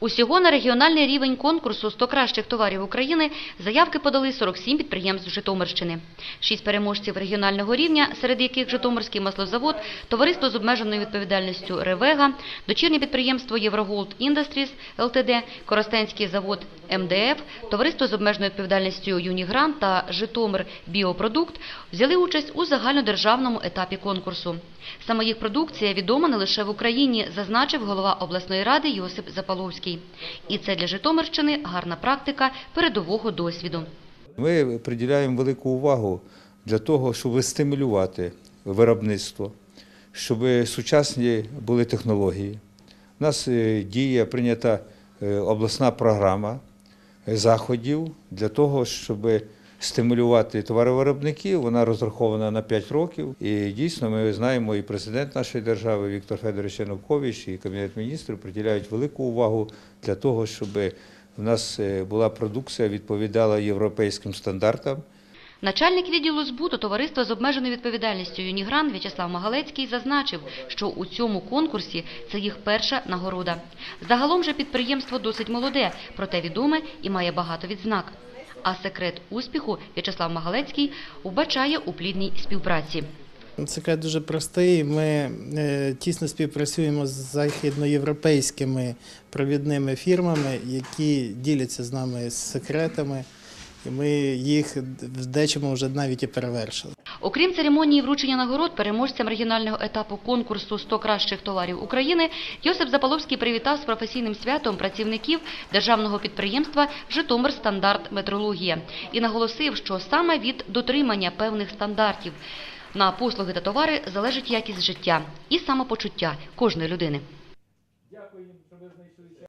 Усього на регіональний рівень конкурсу «100 кращих товарів України заявки подали 47 підприємств Житомирщини. Шість переможців регіонального рівня, серед яких Житомирський маслозавод, товариство з обмеженою відповідальністю «Ревега», дочірнє підприємство «Євроголд Індастріс» ЛТД, Коростенський завод МДФ, товариство з обмеженою відповідальністю «Юнігран» та «Житомир Біопродукт» взяли участь у загальнодержавному етапі конкурсу. Саме їх продукція відома не лише в Україні, зазначив голова обласної ради Йосип Запаловський. І це для Житомирщини гарна практика передового досвіду. Ми приділяємо велику увагу для того, щоб стимулювати виробництво, щоб сучасні були технології. У нас е, діє прийнята е, обласна програма заходів для того, щоб стимулювати товаровиробників. Вона розрахована на 5 років. І дійсно ми знаємо, і президент нашої держави Віктор Федорович Янукович, і Кабінет міністрів приділяють велику увагу для того, щоб в нас е, була продукція, відповідала європейським стандартам. Начальник відділу збуту товариства з обмеженою відповідальністю «Юнігран» В'ячеслав Магалецький зазначив, що у цьому конкурсі це їх перша нагорода. Загалом же підприємство досить молоде, проте відоме і має багато відзнак. А секрет успіху В'ячеслав Магалецький вбачає у плідній співпраці. Секрет дуже простий. Ми е, тісно співпрацюємо з західноєвропейськими провідними фірмами, які діляться з нами секретами, і ми їх в дечому вже навіть і перевершили. Окрім церемонії вручення нагород переможцям регіонального етапу конкурсу «100 кращих товарів України, Йосип Запаловський привітав з професійним святом працівників державного підприємства «Житомир Стандарт Метрологія» і наголосив, що саме від дотримання певних стандартів на послуги та товари залежить якість життя і самопочуття кожної людини.